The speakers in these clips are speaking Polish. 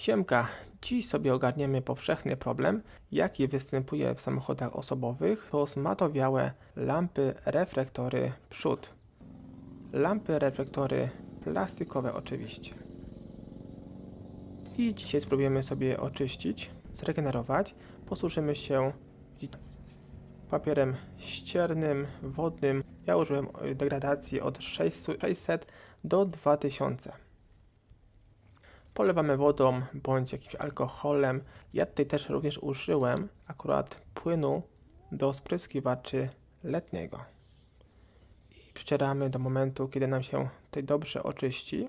Siemka, dziś sobie ogarniemy powszechny problem, jaki występuje w samochodach osobowych, to zmatowiałe lampy reflektory przód. Lampy reflektory plastikowe oczywiście. I dzisiaj spróbujemy sobie oczyścić, zregenerować. Posłużymy się papierem ściernym, wodnym. Ja użyłem degradacji od 600 do 2000 polewamy wodą bądź jakimś alkoholem. Ja tutaj też również użyłem akurat płynu do spryskiwaczy letniego. I przecieramy do momentu, kiedy nam się tutaj dobrze oczyści.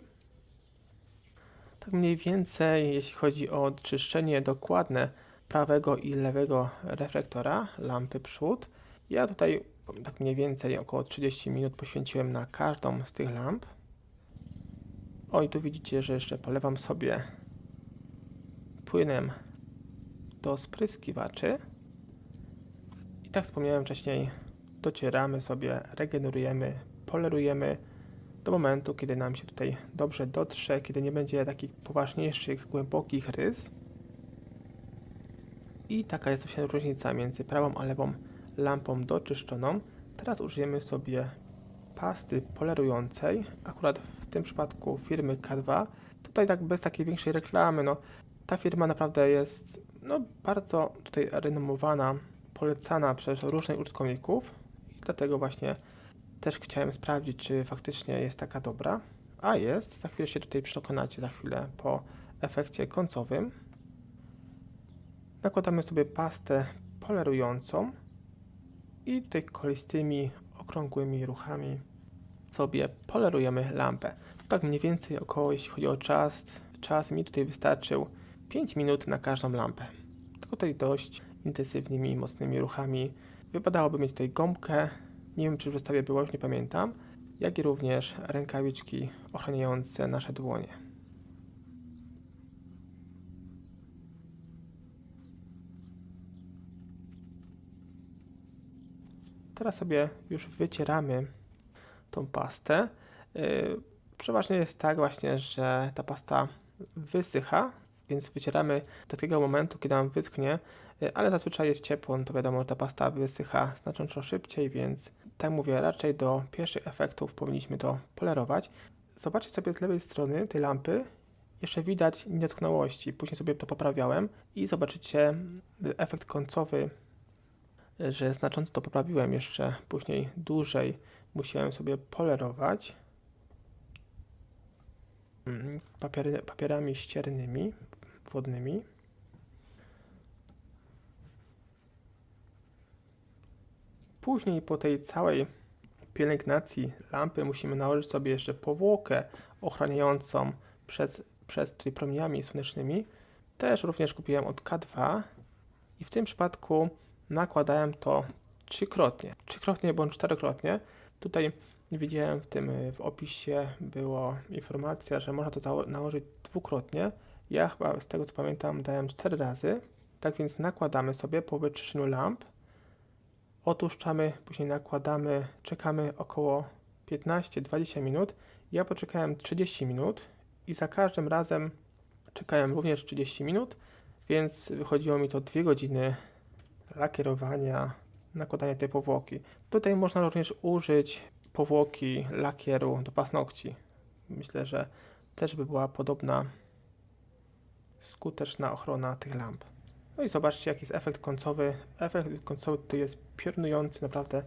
Tak mniej więcej, jeśli chodzi o czyszczenie dokładne prawego i lewego reflektora lampy przód, ja tutaj tak mniej więcej około 30 minut poświęciłem na każdą z tych lamp. Oj, tu widzicie, że jeszcze polewam sobie płynem do spryskiwaczy. I tak wspomniałem wcześniej, docieramy sobie, regenerujemy, polerujemy do momentu, kiedy nam się tutaj dobrze dotrze, kiedy nie będzie takich poważniejszych, głębokich rys. I taka jest właśnie różnica między prawą a lewą lampą doczyszczoną. Teraz użyjemy sobie pasty polerującej, akurat w tym przypadku firmy K2. Tutaj tak bez takiej większej reklamy, no ta firma naprawdę jest no, bardzo tutaj renomowana, polecana przez różnych użytkowników i dlatego właśnie też chciałem sprawdzić, czy faktycznie jest taka dobra. A jest, za chwilę się tutaj przekonacie, za chwilę po efekcie końcowym. Nakładamy sobie pastę polerującą i tutaj kolistymi, okrągłymi ruchami sobie polerujemy lampę. Tak mniej więcej około, jeśli chodzi o czas, czas mi tutaj wystarczył 5 minut na każdą lampę. Tylko tutaj dość intensywnymi, mocnymi ruchami. Wypadałoby mieć tutaj gąbkę, nie wiem czy w zestawie było, już nie pamiętam, jak i również rękawiczki ochraniające nasze dłonie. Teraz sobie już wycieramy tą pastę. Yy, Przeważnie jest tak właśnie, że ta pasta wysycha, więc wycieramy do takiego momentu, kiedy nam wyschnie, yy, ale zazwyczaj jest ciepło, no to wiadomo, że ta pasta wysycha znacząco szybciej, więc tak mówię, raczej do pierwszych efektów powinniśmy to polerować. Zobaczcie sobie z lewej strony tej lampy, jeszcze widać niedoskonałości, później sobie to poprawiałem i zobaczycie efekt końcowy, że znacząco to poprawiłem jeszcze później dłużej musiałem sobie polerować mm, papiery, papierami ściernymi, wodnymi. Później po tej całej pielęgnacji lampy musimy nałożyć sobie jeszcze powłokę ochraniającą przed, przed tymi promieniami słonecznymi. Też również kupiłem od K2 i w tym przypadku nakładałem to trzykrotnie, trzykrotnie bądź czterokrotnie. Tutaj widziałem w tym w opisie była informacja, że można to nałożyć dwukrotnie. Ja chyba z tego co pamiętam dałem cztery razy. Tak więc nakładamy sobie po wyczyszczeniu lamp, otuszczamy, później nakładamy, czekamy około 15-20 minut. Ja poczekałem 30 minut i za każdym razem czekałem również 30 minut, więc wychodziło mi to 2 godziny lakierowania, nakładania tej powłoki. Tutaj można również użyć powłoki lakieru do paznokci. Myślę, że też by była podobna skuteczna ochrona tych lamp. No i zobaczcie, jaki jest efekt końcowy. Efekt końcowy tu jest piorunujący, naprawdę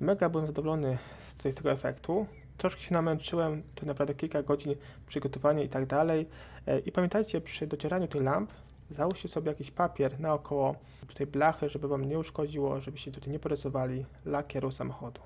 mega byłem zadowolony z, z tego efektu. Troszkę się namęczyłem, to naprawdę kilka godzin przygotowania i tak dalej. E, I pamiętajcie, przy docieraniu tych lamp Załóżcie sobie jakiś papier naokoło tutaj blachy, żeby Wam nie uszkodziło, żebyście tutaj nie porysowali lakieru samochodu.